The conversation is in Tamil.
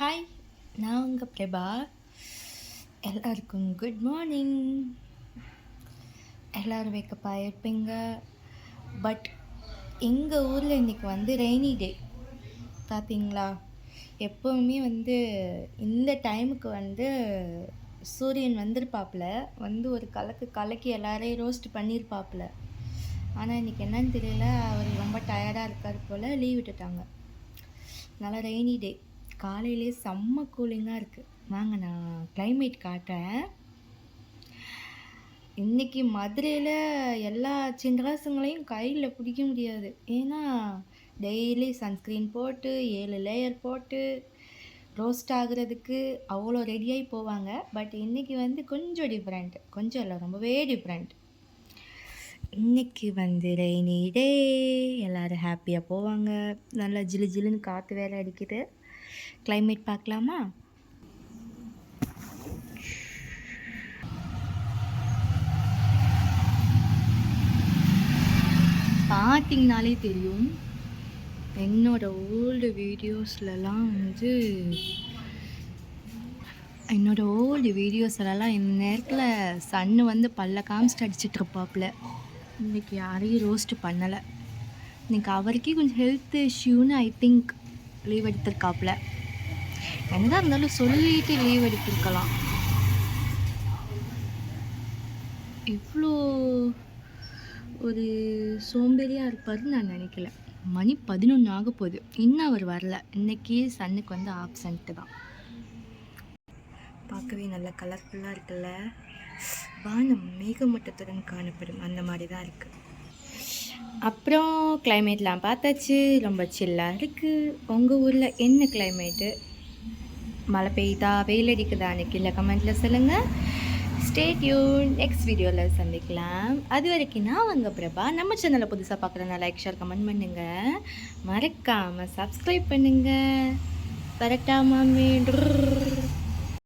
ஹாய் நான் உங்கள் பிரபா. எல்லாருக்கும் குட் மார்னிங் எல்லோரும் வேக்கப்பாக இருப்பீங்க. பட் எங்கள் ஊரில் இன்றைக்கி வந்து ரெய்னி டே பார்த்தீங்களா எப்போவுமே வந்து இந்த டைமுக்கு வந்து சூரியன் வந்திருப்பாப்புல. வந்து ஒரு கலக்கு கலக்கி எல்லாரையும் ரோஸ்ட் பண்ணியிருப்பாப்புல ஆனால் இன்றைக்கி என்னன்னு தெரியல. அவர் ரொம்ப டயர்டாக இருக்கார் போல். லீவ் விட்டுட்டாங்க. நல்லா ரெய்னி டே காலையிலே செம்ம கூலிங்காக இருக்குது வாங்க நான் கிளைமேட் காட்டுறேன். இன்றைக்கி மதுரையில் எல்லா சின்ராசுங்களையும் கையில் பிடிக்க முடியாது. ஏன்னா டெய்லி சன்ஸ்க்ரீன் போட்டு ஏழு லேயர் போட்டு ரோஸ்ட் ஆகுறதுக்கு அவ்வளோ ரெடியாகி போவாங்க. பட் இன்றைக்கி வந்து கொஞ்சம் டிஃப்ரெண்ட் கொஞ்சம் இல்லை ரொம்பவே டிஃப்ரெண்ட் இன்னைக்கு வந்து ரெய்னி டே எல்லோரும் ஹாப்பியாக போவாங்க. நல்லா ஜிலு ஜிலுன்னு காற்று வேற அடிக்குது. கிளைமேட் பார்க்கலாமா? பார்த்திங்கனாலே தெரியும். என்னோட ஓல்டு வீடியோஸ்லலாம் வந்து என்னோட ஓல்டு வீடியோஸ்லலாம் இந்த நேரத்தில் சன்னு வந்து பல்ல காமிச்சிட்டு அடிச்சிட்டு இருப்பாப்புல இன்னைக்கு யாரையும் ரோஸ்ட் பண்ணலை. இன்னைக்கு அவருக்கே கொஞ்சம் ஹெல்த் இஷ்யூன்னு ஐ திங்க் லீவ் எடுத்திருக்காப்புல என்ன இருந்தாலும் சொல்லிட்டு லீவ் எடுத்திருக்கலாம். இவ்வளோ ஒரு சோம்பேறியாக இருப்பாருன்னு நான் நினைக்கல. மணி பதினொன்று ஆக போகுது. இன்னும் அவர் வரல. இன்னைக்கு சன்னுக்கு வந்து ஆப்சண்ட்டு தான். பார்க்கவே நல்ல கலர்ஃபுல்லாக இருக்குல்ல? வானம் மேகமூட்டத்துடன் காணப்படும். அந்த மாதிரி தான் இருக்குது அப்புறம் கிளைமேட்லாம் பார்த்தாச்சு. ரொம்ப சில்லாக இருக்குது உங்கள் ஊரில் என்ன கிளைமேட்டு மழை பெய்யுதா வெயில் அடிக்குதான்னு கீழே கமெண்ட்டில் சொல்லுங்கள் ஸ்டே டியூன் நெக்ஸ்ட் வீடியோவில் சந்திக்கலாம் அது வரைக்கும் நான் உங்கள் பிரபா நம்ம சேனலை புதுசாக பார்க்குறேன்னா லைக் ஷேர் கமெண்ட் பண்ணுங்கள் மறக்காமல் சப்ஸ்கிரைப் பண்ணுங்கள் கரெக்டாக மாமே